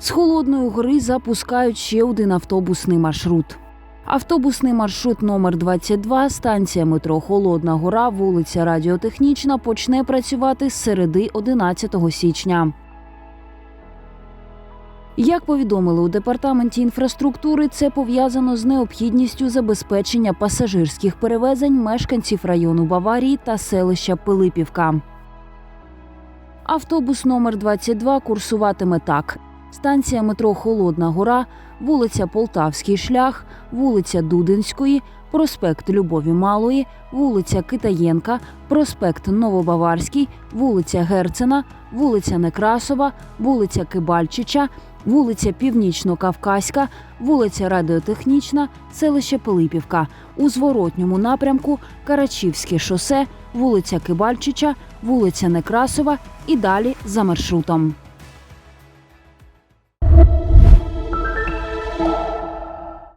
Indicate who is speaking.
Speaker 1: З Холодної гори запускають ще один автобусний маршрут. Автобусний маршрут номер 22 станція метро Холодна Гора, вулиця Радіотехнічна почне працювати з середи 11 січня. Як повідомили у департаменті інфраструктури, це пов'язано з необхідністю забезпечення пасажирських перевезень мешканців району Баварії та селища Пилипівка. Автобус номер 22 курсуватиме так: станція метро Холодна Гора, вулиця Полтавський шлях, вулиця Дудинської, проспект Любові Малої, вулиця Китаєнка, проспект Новобаварський, вулиця Герцена, вулиця Некрасова, вулиця Кибальчича, вулиця Північно-Кавказька, вулиця Радіотехнічна, селище Пилипівка. У зворотньому напрямку Карачівське шосе, вулиця Кибальчича, вулиця Некрасова і далі за маршрутом.